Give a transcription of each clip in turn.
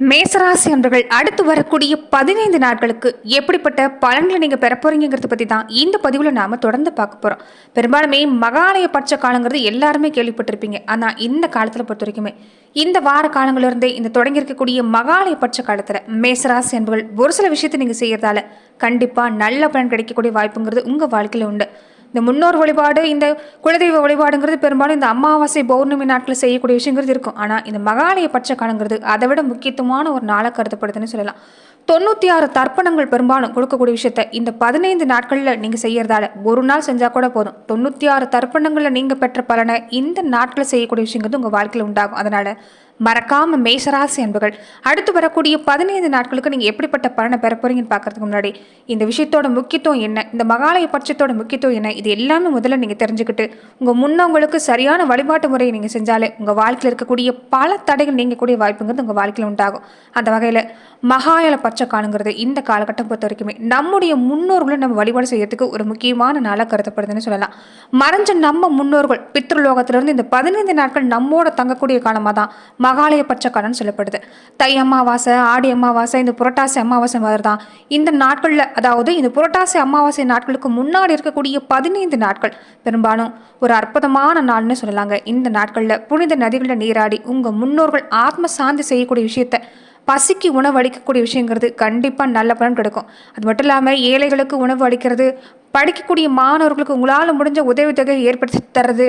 மேசராசி அன்பர்கள் அடுத்து வரக்கூடிய பதினைந்து நாட்களுக்கு எப்படிப்பட்ட பலன்களை நீங்கள் பெற போறீங்கிறத பற்றி தான் இந்த பதிவில் நாம் தொடர்ந்து பார்க்க போகிறோம் பெரும்பாலுமே மகாலய பட்ச காலங்கிறது எல்லாருமே கேள்விப்பட்டிருப்பீங்க. ஆனால் இந்த காலத்தில் பொறுத்த வரைக்குமே இந்த வார காலங்களிலிருந்தே இந்த தொடங்கி இருக்கக்கூடிய மகாலய பட்ச காலத்தில் மேசராசி அன்பர்கள் ஒரு சில விஷயத்தை நீங்கள் செய்கிறதால கண்டிப்பாக நல்ல பலன் கிடைக்கக்கூடிய வாய்ப்புங்கிறது உங்கள் வாழ்க்கையில் உண்டு. இந்த முன்னோர் வழிபாடு இந்த குலதெய்வ வழிபாடுங்கிறது பெரும்பாலும் இந்த அமாவாசை பௌர்ணமி நாட்களில் செய்யக்கூடிய விஷயங்கிறது இருக்கும். ஆனால் இந்த மகாலய பட்ச அதை விட முக்கியத்துவமான ஒரு நாளாக கருதப்படுதுன்னு சொல்லலாம். தொண்ணூற்றி ஆறு தர்ப்பணங்கள் பெரும்பாலும் கொடுக்கக்கூடிய விஷயத்த இந்த பதினைந்து நாட்களில் நீங்கள் செய்யறதால ஒரு நாள் செஞ்சால் கூட போதும். தொண்ணூற்றி ஆறு தர்ப்பணங்களில் நீங்கள் பெற்ற பலனை இந்த நாட்களில் செய்யக்கூடிய விஷயங்கிறது உங்கள் வாழ்க்கையில் உண்டாகும். அதனால் மறக்காமல் மேசராசி அன்புகள் அடுத்து வரக்கூடிய பதினைந்து நாட்களுக்கு நீங்கள் எப்படிப்பட்ட பலனை பெற போகிறீங்கன்னு பார்க்குறதுக்கு முன்னாடி இந்த விஷயத்தோட முக்கியத்துவம் என்ன? இந்த மகாலய பட்சத்தோட முக்கியத்துவம் என்ன? இது எல்லாமே முதல்ல நீங்கள் தெரிஞ்சுக்கிட்டு உங்கள் முன்னவங்களுக்கு சரியான வழிபாட்டு முறையை நீங்கள் செஞ்சாலே உங்கள் வாழ்க்கையில் இருக்கக்கூடிய பல தடைகள் நீங்கக்கூடிய வாய்ப்புங்கிறது உங்கள் வாழ்க்கையில் உண்டாகும். அந்த வகையில் மகாயல பச்சை இந்த காலகட்டம் பொறுத்த வரைக்குமே நம்முடைய முன்னோர்களை நம்ம வழிபாடு செய்யறதுக்கு ஒரு முக்கியமான நாளாக கருதப்படுதுன்னு சொல்லலாம். மறைஞ்ச நம்ம முன்னோர்கள் பித்ருலோகத்திலிருந்து இந்த பதினைந்து நாட்கள் நம்மோட தங்கக்கூடிய காலமாக தான் மகாலய பட்ச காலம்னு சொல்லப்படுது. தை அமாவாசை ஆடி அமாவாசை இந்த புரட்டாசி அமாவாசை மாதிரி தான் இந்த நாட்களில் அதாவது இந்த புரட்டாசி அமாவாசை நாட்களுக்கு முன்னாடி இருக்கக்கூடிய பதினைந்து நாட்கள். பெரும்பாலும் ஒரு அற்புதமான நாள்னு சொல்லலாங்க. இந்த நாட்களில் புனித நதிகளில் நீராடி உங்கள் முன்னோர்கள் ஆத்ம சாந்தி செய்யக்கூடிய விஷயத்தை பசிக்கு உணவு அளிக்கக்கூடிய விஷயங்கிறது கண்டிப்பாக நல்ல பலன் கிடைக்கும். அது மட்டும் இல்லாமல் ஏழைகளுக்கு உணவு அளிக்கிறது படிக்கக்கூடிய மாணவர்களுக்கு உங்களால் முடிஞ்ச உதவித்தொகை ஏற்படுத்தி தர்றது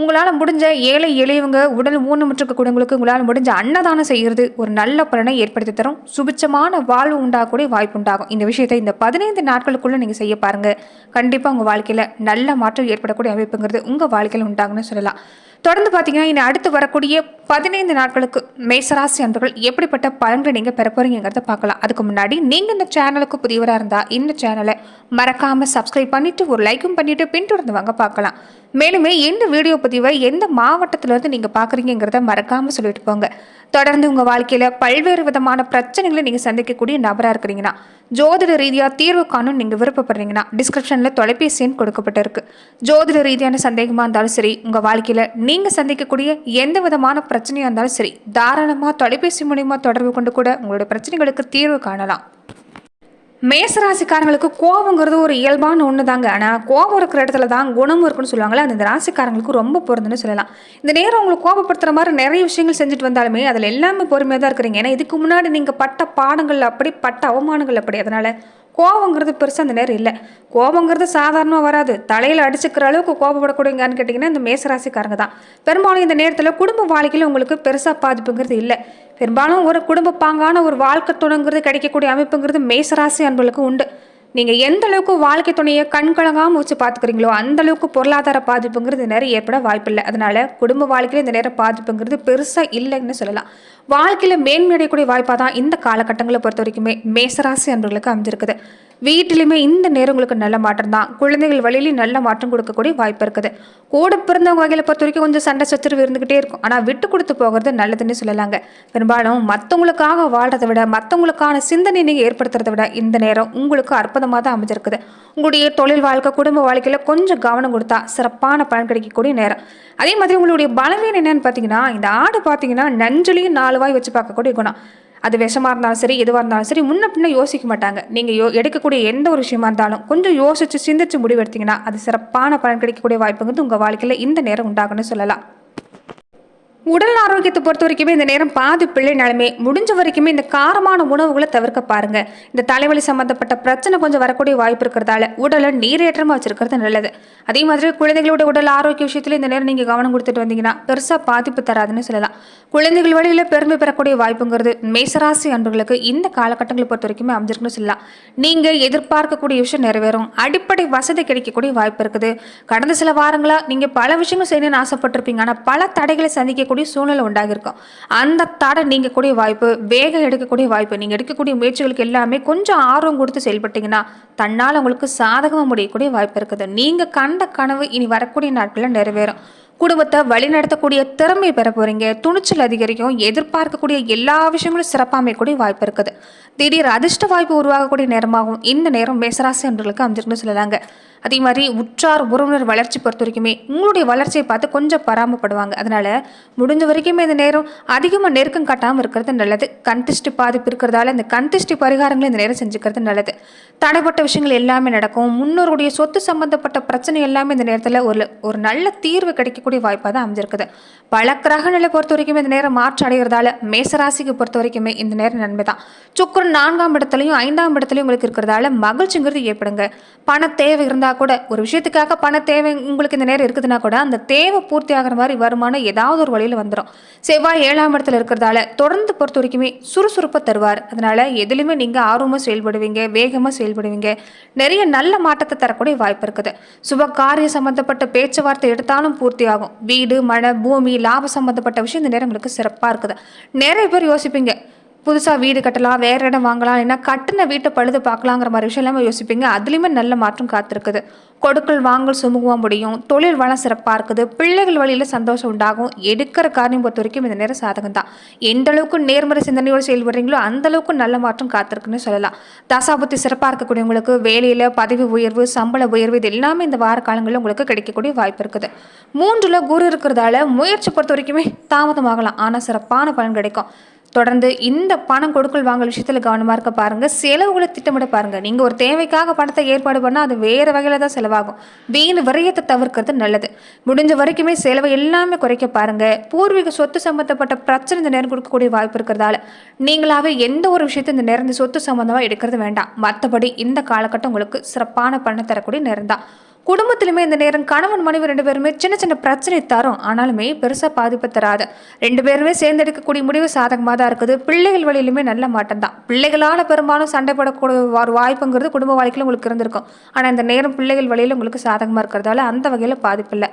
உங்களால் முடிஞ்ச ஏழை எளியவங்க உடல் ஊனமுற்றிருக்கக்கூடியவங்களுக்கு உங்களால் முடிஞ்ச அன்னதானம் செய்கிறது ஒரு நல்ல பலனை ஏற்படுத்தி தரும். சுபிச்சமான வாழ்வு உண்டாகக்கூடிய வாய்ப்பு உண்டாகும். இந்த விஷயத்தை இந்த பதினைந்து நாட்களுக்குள்ளே நீங்கள் செய்ய பாருங்கள் கண்டிப்பாக உங்கள் வாழ்க்கையில் நல்ல மாற்றம் ஏற்படக்கூடிய அமைப்புங்கிறது உங்கள் வாழ்க்கையில் உண்டாகும்னு சொல்லலாம். தொடர்ந்து பார்த்தீங்கன்னா இனி அடுத்து வரக்கூடிய பதினைந்து நாட்களுக்கு மேசராசி அன்பர்கள் எப்படிப்பட்ட பலன்களை நீங்கள் பெற போகிறீங்கிறத பார்க்கலாம். அதுக்கு முன்னாடி நீங்கள் இந்த சேனலுக்கு புதியவராக இருந்தால் இந்த சேனலை மறக்காமல் சப்ஸ்கிரைப் பண்ணிவிட்டு ஒரு லைக்கும் பண்ணிவிட்டு பின்தொடர்ந்து வாங்க பார்க்கலாம். மேலுமே எந்த வீடியோ பதிவை எந்த மாவட்டத்திலேருந்து நீங்கள் பார்க்குறீங்கிறத மறக்காமல் சொல்லிட்டு போங்க. தொடர்ந்து உங்கள் வாழ்க்கையில் பல்வேறு விதமான பிரச்சனைகளை நீங்கள் சந்திக்கக்கூடிய நபராக இருக்கிறீங்கன்னா ஜோதிட ரீதியாக தீர்வு காணும் நீங்கள் விருப்பப்படுறீங்கன்னா டிஸ்கிரிப்ஷனில் தொலைபேசி எண் கொடுக்கப்பட்டிருக்கு. ஜோதிட ரீதியான சந்தேகமாக இருந்தாலும் சரி உங்கள் வாழ்க்கையில் நீங்கள் சந்திக்கக்கூடிய எந்த விதமான பிரச்சனையாக இருந்தாலும் சரி தாராளமாக தொலைபேசி மூலிமா தொடர்பு கொண்டு கூட உங்களோட பிரச்சனைகளுக்கு தீர்வு காணலாம். மேசராசிக்காரங்களுக்கு கோபங்கிறது ஒரு இயல்பான ஒன்று தாங்க ஆனால் கோபம் இருக்கிற இடத்துல தான் குணமும் இருக்குன்னு சொல்லுவாங்களே அந்த ராசிக்காரங்களுக்கு ரொம்ப பொருந்துன்னு சொல்லலாம். இந்த நேரம் உங்களுக்கு கோபப்படுத்துகிற மாதிரி நிறைய விஷயங்கள் செஞ்சுட்டு வந்தாலுமே அதில் எல்லாமே பொறுமையாக தான் இருக்கிறீங்க. ஏன்னா இதுக்கு முன்னாடி நீங்கள் பட்ட பாடங்கள் அப்படி பட்ட அவமானங்கள் அப்படி. அதனால் கோபங்கிறது பெருசாக அந்த நேரம் இல்லை. கோபங்கிறது சாதாரணமாக வராது. தலையில் அடிச்சுக்கிற அளவுக்கு கோபப்படக்கூடியங்கன்னு கேட்டிங்கன்னா இந்த மேசராசிக்காரங்க தான். பெரும்பாலும் இந்த நேரத்தில் குடும்ப வாழ்க்கையில் உங்களுக்கு பெருசாக பாதிப்புங்கிறது இல்லை. பெரும்பாலும் ஒரு குடும்ப பாங்கான ஒரு வாழ்க்கை துணைங்கிறது கிடைக்கக்கூடிய அமைப்புங்கிறது மேசராசி அன்பர்களுக்கு உண்டு. நீங்கள் எந்த அளவுக்கு வாழ்க்கை துணையை கண்கலங்காமல் வச்சு பார்த்துக்கிறீங்களோ அந்த அளவுக்கு பொருளாதார பாதிப்புங்கிறது இந்த நேரம் ஏற்பட வாய்ப்பில்லை. அதனால குடும்ப வாழ்க்கையில் இந்த நேரம் பாதிப்புங்கிறது பெருசாக இல்லைன்னு சொல்லலாம். வாழ்க்கையில் மேன்மையடையக்கூடிய வாய்ப்பாக தான் இந்த காலகட்டங்களை பொறுத்த வரைக்குமே மேசராசி அன்பர்களுக்கு அமைஞ்சிருக்குது. வீட்டிலுமே இந்த நேரம் உங்களுக்கு நல்ல மாற்றம் தான். குழந்தைகள் வழியிலையும் நல்ல மாற்றம் கொடுக்கக்கூடிய வாய்ப்பு இருக்குது. கூட பிறந்தவங்க வகையில் பொறுத்த வரைக்கும் கொஞ்சம் சண்டை சச்சரவு இருந்துகிட்டே இருக்கும். ஆனால் விட்டு கொடுத்து போகிறது நல்லதுன்னு சொல்லலாங்க. பெரும்பாலும் மற்றவங்களுக்காக வாழ்றதை விட மற்றவங்களுக்கான சிந்தனை நீங்கள் ஏற்படுத்துறதை விட இந்த நேரம் உங்களுக்கு அற்புதமாக தான் அமைஞ்சிருக்குது. உங்களுடைய தொழில் வாழ்க்கை குடும்ப வாழ்க்கையில் கொஞ்சம் கவனம் கொடுத்தா சிறப்பான பலன் கிடைக்கக்கூடிய நேரம். அதே மாதிரி உங்களுடைய பலவீனம் என்னன்னு பார்த்தீங்கன்னா இந்த ஆடு பார்த்தீங்கன்னா நஞ்சுலையும் நாலு வாய் வச்சு பார்க்கக்கூடிய குணம். அது விஷமாக இருந்தாலும் சரி எதுவாக இருந்தாலும் சரி முன்ன பின்ன யோசிக்க மாட்டாங்க. நீங்கள் யோ எடுக்கக்கூடிய எந்த ஒரு விஷயமா இருந்தாலும் கொஞ்சம் யோசிச்சு சிந்திச்சு முடிவெடுத்தீங்கன்னா அது சிறப்பான பலன் கிடைக்கக்கூடிய வாய்ப்புங்கிறது உங்கள் வாழ்க்கையில் இந்த நேரம் உண்டாகும்னு சொல்லலாம். உடல் ஆரோக்கியத்தை பொறுத்த வரைக்குமே இந்த நேரம் பாதி பிள்ளைனாலுமே முடிஞ்ச வரைக்குமே இந்த காரமான உணவுகளை தவிர்க்க பாருங்க. இந்த தலைவலி சம்பந்தப்பட்ட பிரச்சனை கொஞ்சம் வரக்கூடிய வாய்ப்பு இருக்கிறதால உடலை நீரேற்றமாக வச்சிருக்கிறது நல்லது. அதே மாதிரி குழந்தைகளோட உடல் ஆரோக்கிய விஷயத்துல இந்த நேரம் நீங்கள் கவனம் கொடுத்துட்டு வந்தீங்கன்னா பெருசாக பாதிப்பு தராதுன்னு சொல்லலாம். குழந்தைகள் வழியில் பெருமை பெறக்கூடிய வாய்ப்புங்கிறது மேசராசி அன்புகளுக்கு இந்த காலகட்டங்களை பொறுத்த வரைக்குமே அமைஞ்சிருக்குன்னு சொல்லலாம். நீங்கள் எதிர்பார்க்கக்கூடிய விஷயம் நிறைவேறும். அடிப்படை வசதி கிடைக்கக்கூடிய வாய்ப்பு இருக்குது. கடந்த சில வாரங்களாக நீங்கள் பல விஷயங்கள் செய்யணும்னு ஆசைப்பட்டிருப்பீங்க. ஆனால் பல தடைகளை சந்திக்க சந்திக்கக்கூடிய சூழ்நிலை உண்டாகிருக்கும் அந்த தடை நீங்கக்கூடிய வாய்ப்பு வேகம் எடுக்கக்கூடிய வாய்ப்பு நீங்கள் எடுக்கக்கூடிய முயற்சிகளுக்கு எல்லாமே கொஞ்சம் ஆர்வம் கொடுத்து செயல்பட்டீங்கன்னா தன்னால் உங்களுக்கு சாதகமாக முடியக்கூடிய வாய்ப்பு இருக்குது. நீங்கள் கண்ட கனவு இனி வரக்கூடிய நாட்களில் நிறைவேறும். குடும்பத்தை வழிநடத்தக்கூடிய திறமை பெற போகிறீங்க துணிச்சல் அதிகரிக்கும். எதிர்பார்க்கக்கூடிய எல்லா விஷயங்களும் சிறப்பாக அமையக்கூடிய வாய்ப்பு இருக்குது. திடீர் அதிர்ஷ்ட வாய்ப்பு உருவாகக்கூடிய நேரமாகவும் இந்த நேரம் மேசராசி என்றர்களுக்கு அமைஞ்சிருக்குன்னு சொல்லலாங்க. அதே மாதிரி உற்றார் உறவினர் வளர்ச்சி பொறுத்த வரைக்குமே உங்களுடைய வளர்ச்சியை பார்த்து கொஞ்சம் பராமப்படுவாங்க. அதனால் முடிஞ்ச வரைக்குமே இந்த நேரம் அதிகமாக நெருக்கம் காட்டாமல் இருக்கிறது நல்லது. கண்திஷ்டி பாதிப்பு இருக்கிறதால இந்த கண்திஷ்டி பரிகாரங்களை இந்த நேரம் செஞ்சுக்கிறது நல்லது. தடைப்பட்ட விஷயங்கள் எல்லாமே நடக்கும். முன்னோருடைய சொத்து சம்பந்தப்பட்ட பிரச்சனை எல்லாமே இந்த நேரத்தில் ஒரு ஒரு நல்ல தீர்வு கிடைக்கக்கூடிய வாய்ப்பாக தான் அமைஞ்சிருக்குது. பல கிரகநிலை பொறுத்த வரைக்குமே இந்த நேரம் மாற்று அடைகிறதால மேசராசிக்கு பொறுத்த வரைக்குமே இந்த நேரம் நன்மை தான். சுக்கரன் நான்காம் இடத்துலையும் ஐந்தாம் இடத்துலையும் உங்களுக்கு இருக்கிறதால மகிழ்ச்சிங்கிறது ஏற்படுங்க. பண தேவை இருந்தால் கூட ஒரு விஷயத்துக்காக பண தேவை உங்களுக்கு இந்த நேரம் இருக்குதுன்னா கூட அந்த தேவை பூர்த்தி ஆகிற மாதிரி வருமானம் ஏதாவது ஒரு வழியில் வந்துடும் செவ்வாய் ஏழாம் இடத்துல இருக்கிறதால தொடர்ந்து பொறுத்த வரைக்குமே சுறுசுறுப்பை தருவார். அதனால் எதுலையுமே நீங்கள் ஆர்வமாக செயல்படுவீங்க வேகமாக செயல்படுவீங்க நிறைய நல்ல மாற்றத்தை தரக்கூடிய வாய்ப்பு இருக்குது. சுப காரிய சம்பந்தப்பட்ட பேச்சுவார்த்தை எடுத்தாலும் பூர்த்தி ஆகும். வீடு மழை பூமி லாபம் சம்பந்தப்பட்ட விஷயம் இந்த நேரம் உங்களுக்கு சிறப்பாக இருக்குது. நிறைய பேர் யோசிப்பீங்க புதுசாக வீடு கட்டலாம் வேறு இடம் வாங்கலாம் இல்லைன்னா கட்டின வீட்டை பழுது பார்க்கலாங்கிற மாதிரி விஷயம் எல்லாமே யோசிப்பீங்க. அதுலேயுமே நல்ல மாற்றம் காத்திருக்குது. கொடுக்கல் வாங்கல் சுமூகமாக முடியும். தொழில் வளம் சிறப்பாக இருக்குது. பிள்ளைகள் வழியில் சந்தோஷம் உண்டாகும். எடுக்கிற காரியம் பொறுத்த வரைக்கும் இந்த நேரம் சாதகம் தான். எந்த அளவுக்கு நேர்மறை சிந்தனையோடு செயல்படுறீங்களோ அந்த அளவுக்கு நல்ல மாற்றம் காத்திருக்குன்னு சொல்லலாம். தசாபுத்தி சிறப்பாக இருக்கக்கூடியவங்களுக்கு வேலையில் பதவி உயர்வு சம்பள உயர்வு இது எல்லாமே இந்த வார காலங்களில் உங்களுக்கு கிடைக்கக்கூடிய வாய்ப்பு இருக்குது. மூன்றில் குரு இருக்கிறதால முயற்சி பொறுத்த வரைக்குமே தாமதமாகலாம். ஆனால் சிறப்பான பலன் கிடைக்கும். தொடர்ந்து இந்த பணம் கொடுக்கல் வாங்கல் விஷயத்தில் கவனமாக இருக்க பாருங்கள் செலவுகளை திட்டமிட பாருங்கள் நீங்கள் ஒரு தேவைக்காக பணத்தை ஏற்பாடு பண்ணால் அது வேறு வகையில் தான் செலவாகும். வீண் விரயத்தை தவிர்க்கிறது நல்லது. முடிஞ்ச வரைக்குமே செலவை எல்லாமே குறைக்க பாருங்கள் பூர்வீக சொத்து சம்மந்தப்பட்ட பிரச்சனை இந்த நேரம் கொடுக்கக்கூடிய வாய்ப்பு இருக்கிறதால நீங்களாகவே எந்த ஒரு விஷயத்தை இந்த நேரம் சொத்து சம்மந்தமாக எடுக்கிறது வேண்டாம். மற்றபடி இந்த காலகட்டம் உங்களுக்கு சிறப்பான பணம் தரக்கூடிய நேரம் தான். குடும்பத்திலுமே இந்த நேரம் கணவன் மனைவி ரெண்டு பேருமே சின்ன சின்ன பிரச்சனை தரும். ஆனாலுமே பெருசாக பாதிப்பு தராது. ரெண்டு பேருமே சேர்ந்து எடுக்கக்கூடிய முடிவு சாதகமாக தான் இருக்குது. பிள்ளைகள் வழியிலுமே நல்ல மாட்டம் தான். பிள்ளைகளால் பெரும்பாலும் சண்டை போடக்கூடிய ஒரு வாய்ப்புங்கிறது குடும்ப வாழ்க்கையில் உங்களுக்கு இருந்திருக்கும். ஆனால் இந்த நேரம் பிள்ளைகள் வழியில் உங்களுக்கு சாதகமாக இருக்கிறதால அந்த வகையில் பாதிப்பு இல்லை.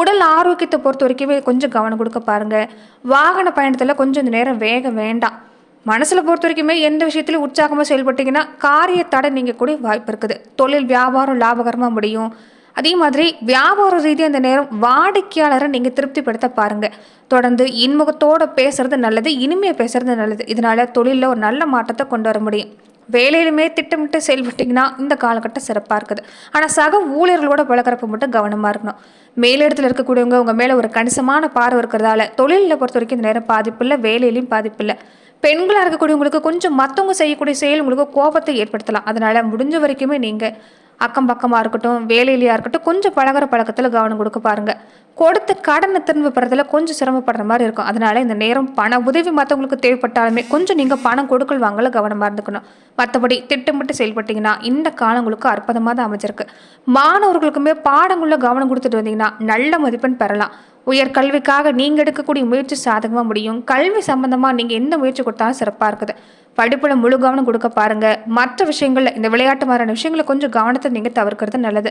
உடல் ஆரோக்கியத்தை பொறுத்த வரைக்குமே கொஞ்சம் கவனம் கொடுக்க பாருங்கள் வாகன பயணத்தில் கொஞ்சம் இந்த நேரம் வேகம் வேண்டாம். மனசில் பொறுத்த வரைக்குமே எந்த விஷயத்திலும் உற்சாகமாக செயல்பட்டீங்கன்னா காரிய தடை நீங்கள் கூட வாய்ப்பு இருக்குது. தொழில் வியாபாரம் லாபகரமாக முடியும். அதே மாதிரி வியாபார ரீதியாக அந்த நேரம் வாடிக்கையாளரை நீங்கள் திருப்திப்படுத்த பாருங்கள் தொடர்ந்து இன்முகத்தோடு பேசுறது நல்லது இனிமையாக பேசுறது நல்லது. இதனால தொழிலில் ஒரு நல்ல மாற்றத்தை கொண்டு வர முடியும். வேலையிலுமே திட்டமிட்டு செயல்பட்டிங்கன்னா இந்த காலகட்டம் சிறப்பாக இருக்குது. ஆனால் சக ஊழியர்களோட பழகிறப்ப மட்டும் கவனமாக இருக்கணும். மேலிடத்தில் இருக்கக்கூடியவங்க உங்கள் மேலே ஒரு கணிசமான பார்வை இருக்கிறதால தொழிலில் பொறுத்த வரைக்கும் இந்த நேரம் பாதிப்பு இல்லை வேலையிலையும் பாதிப்பு இல்லை. பெண்களாக இருக்கக்கூடியவங்களுக்கு கொஞ்சம் மற்றவங்க செய்யக்கூடிய செயல் உங்களுக்கு கோபத்தை ஏற்படுத்தலாம். அதனால் முடிஞ்ச வரைக்குமே நீங்கள் அக்கம் பக்கமாக இருக்கட்டும் வேலையிலையாக இருக்கட்டும் கொஞ்சம் பழகுற பழக்கத்தில் கவனம் கொடுக்க பாருங்கள் கொடுத்த கடனை திரும்ப பெறதுல கொஞ்சம் சிரமப்படுற மாதிரி இருக்கும். அதனால் இந்த நேரம் பண உதவி மற்றவங்களுக்கு தேவைப்பட்டாலுமே கொஞ்சம் நீங்கள் பணம் கொடுக்கல் வாங்கல கவனமாக இருந்துக்கணும். மற்றபடி திட்டமிட்டு செயல்பட்டீங்கன்னா இந்த காலம் உங்களுக்கு அற்புதமாக தான் அமைஞ்சிருக்கு. மாணவர்களுக்குமே பாடங்களில் கவனம் கொடுத்துட்டு வந்தீங்கன்னா நல்ல மதிப்பெண் பெறலாம். உயர்கல்விக்காக நீங்கள் எடுக்கக்கூடிய முயற்சி சாதகமாக முடியும். கல்வி சம்பந்தமாக நீங்கள் எந்த முயற்சி கொடுத்தாலும் சிறப்பாக இருக்குது. படிப்பில் முழு கவனம் கொடுக்க பாருங்கள் மற்ற விஷயங்களில் இந்த விளையாட்டு மாதிரியான விஷயங்களை கொஞ்சம் கவனத்தை நீங்கள் தவிர்க்கிறது நல்லது.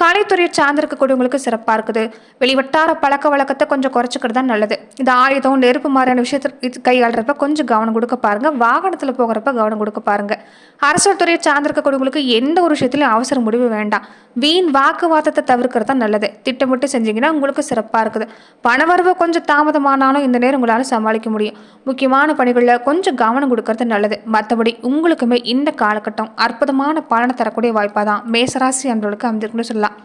கலைத்துறையை சார்ந்திருக்கக்கூடியவங்களுக்கு சிறப்பாக இருக்குது. வெளிவட்டார பழக்க வழக்கத்தை கொஞ்சம் குறைச்சிக்கிறது தான் நல்லது. இந்த ஆயுதம் நெருப்பு மாதிரியான விஷயத்தை கையாளுறப்ப கொஞ்சம் கவனம் கொடுக்க பாருங்கள் வாகனத்தில் போகிறப்ப கவனம் கொடுக்க பாருங்கள் அரசியல் துறையை சார்ந்திருக்கக்கூடியவங்களுக்கு எந்த ஒரு விஷயத்துலையும் அவசர முடிவு வேண்டாம். வீண் வாக்குவாதத்தை தவிர்க்கிறது தான் நல்லது. திட்டமிட்டு செஞ்சீங்கன்னா உங்களுக்கு சிறப்பாக இருக்குது. பணவரவு கொஞ்சம் தாமதமானாலும் இந்த நேரம் உங்களால் சமாளிக்க முடியும். முக்கியமான பணிகளில் கொஞ்சம் கவனம் கொடுக்கறது நல்லது. மற்றபடி உங்களுக்குமே இந்த காலகட்டம் அற்புதமான பலனை தரக்கூடிய வாய்ப்பாக தான் மேசராசி அன்றவர்களுக்கு அமைந்திருக்குன்னு சொல்லலாம்.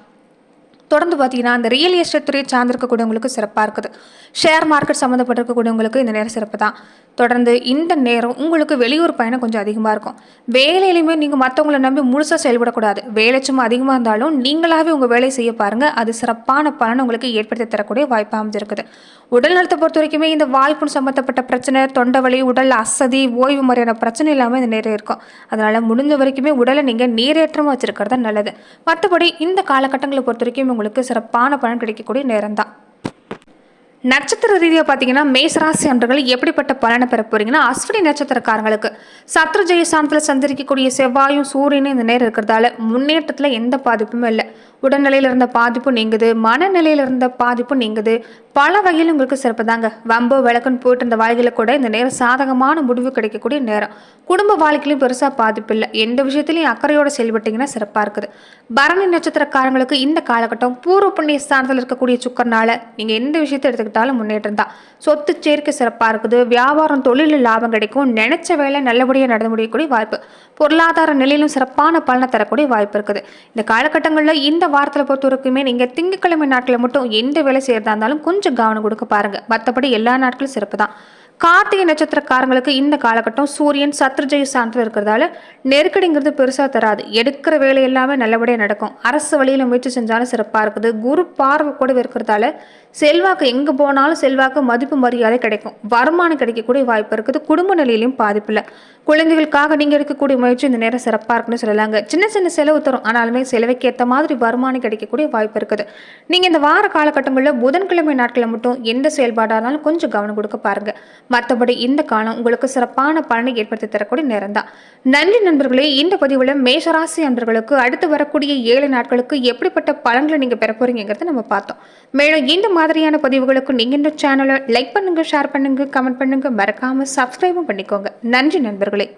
தொடர்ந்து பார்த்தீங்கன்னா அந்த ரியல் எஸ்டேட் துறையை சார்ந்திருக்கக்கூடியவங்களுக்கு சிறப்பாக இருக்குது. ஷேர் மார்க்கெட் சம்மந்தப்பட்டிருக்கக்கூடியவங்களுக்கு இந்த நேரம் சிறப்பு தான் தொடர்ந்து இந்த நேரம் உங்களுக்கு வெளியூர் பயணம் கொஞ்சம் அதிகமாக இருக்கும். வேலையிலையுமே நீங்கள் மற்றவங்கள நம்பி முழுசாக செயல்படக்கூடாது. வேலை சும்மா அதிகமாக இருந்தாலும் நீங்களாகவே உங்கள் வேலையை செய்ய பாருங்கள் அது சிறப்பான பலனை உங்களுக்கு ஏற்படுத்தி தரக்கூடிய வாய்ப்பு அமைஞ்சிருக்குது. உடல் நலத்தை பொறுத்த வரைக்குமே இந்த வாய்ப்புண் சம்மந்தப்பட்ட பிரச்சனை தொண்டவலி உடல் அசதி ஓய்வு முறையான பிரச்சனை இல்லாமல் இந்த நேரம் இருக்கும். அதனால் முடிஞ்ச வரைக்குமே உடலை நீங்கள் நீரேற்றமாக வச்சுருக்கிறது நல்லது. மற்றபடி இந்த காலகட்டங்களை பொறுத்த வரைக்கும் உங்களுக்கு சிறப்பான பலன் கிடைக்கக்கூடிய நேரம் தான் நட்சத்திர ரீதியாக பார்த்தீங்கன்னா மேசராசி அன்றர்கள் எப்படிப்பட்ட பலனை பெற போறீங்கன்னா அஸ்வினி நட்சத்திரக்காரங்களுக்கு. சத்ரு ஜெயசாந்தத்தில் சந்திரிக்கக்கூடிய செவ்வாயும் சூரியனும் இந்த நேரம் இருக்கிறதால முன்னேற்றத்தில் எந்த பாதிப்புமே இல்லை. உடல்நிலையில் இருந்த பாதிப்பு நீங்குது மனநிலையில் இருந்த பாதிப்பு நீங்குது. பல வகையில் உங்களுக்கு சிறப்பு தாங்க. வம்பு விளக்குன்னு போயிட்டு இருந்த வாழ்க்கையில் கூட இந்த நேரம் சாதகமான முடிவு கிடைக்கக்கூடிய நேரம். குடும்ப வாழ்க்கையிலும் பெருசாக பாதிப்பு இல்லை. எந்த விஷயத்துலையும் அக்கறையோடு செயல்பட்டீங்கன்னா சிறப்பாக இருக்குது. பரணி நட்சத்திரக்காரங்களுக்கு இந்த காலகட்டம் பூர்வ புண்ணிய ஸ்தானத்தில் இருக்கக்கூடிய சுக்கரனால நீங்கள் எந்த விஷயத்தை எடுத்துக்கிட்டு எடுத்தாலும் முன்னேற்றம் தான். சொத்து சேர்க்கை சிறப்பாக இருக்குது. வியாபாரம் தொழிலில் லாபம் கிடைக்கும். நினைச்ச வேலை நல்லபடியாக நடந்து முடியக்கூடிய வாய்ப்பு. பொருளாதார நிலையிலும் சிறப்பான பலனை தரக்கூடிய வாய்ப்பு இருக்குது. இந்த காலகட்டங்களில் இந்த வாரத்தில் பொறுத்த வரைக்குமே நீங்கள் திங்கட்கிழமை நாட்களில் மட்டும் எந்த வேலை செய்கிறதா இருந்தாலும் கொஞ்சம் கவனம் கொடுக்க பாருங்க. மற்றபடி எல்லா நாட்களும் சிறப்பு தான். கார்த்திகை நட்சத்திரக்காரங்களுக்கு இந்த காலகட்டம் சூரியன் சத்ருஜய சாந்தத்தில் இருக்கிறதால நெருக்கடிங்கிறது பெருசாக தராது. எடுக்கிற வேலை எல்லாமே நல்லபடியாக நடக்கும். அரசு வழியில் முயற்சி செஞ்சாலும் சிறப்பாக இருக்குது. குரு பார்வை கூட இருக்கிறதால செல்வாக்கு எங்கே போனாலும் செல்வாக்கு மதிப்பு மரியாதை கிடைக்கும். வருமானம் கிடைக்கக்கூடிய வாய்ப்பு இருக்குது. குடும்ப நிலையிலையும் பாதிப்பு இல்லை. குழந்தைகளுக்காக நீங்கள் எடுக்கக்கூடிய முயற்சி இந்த நேரம் சிறப்பாக இருக்குன்னு சொல்லலாங்க. சின்ன சின்ன செலவு தரும். ஆனாலுமே செலவுக்கு ஏற்ற மாதிரி வருமானம் கிடைக்கக்கூடிய வாய்ப்பு இருக்குது. நீங்கள் இந்த வார காலகட்டங்களில் புதன்கிழமை நாட்களில் மட்டும் எந்த செயல்பாடாக இருந்தாலும் கொஞ்சம் கவனம் கொடுக்க பாருங்கள் மற்றபடி இந்த காலம் உங்களுக்கு சிறப்பான பலனை ஏற்படுத்தி தரக்கூடிய நேரம் தான் நன்றி நண்பர்களே இந்த பதிவில் மேஷராசி அன்பர்களுக்கு அடுத்து வரக்கூடிய ஏழு நாட்களுக்கு எப்படிப்பட்ட பலன்களை நீங்கள் பெற போறீங்கிறத நம்ம பார்த்தோம். மேலும் இந்த மாதிரியான பதிவுகளுக்கு நீங்கள் இந்த சேனலை லைக் பண்ணுங்க ஷேர் பண்ணுங்க கமெண்ட் பண்ணுங்க மறக்காமல் சப்ஸ்கிரைபும் பண்ணிக்கோங்க. நன்றி நண்பர்களே.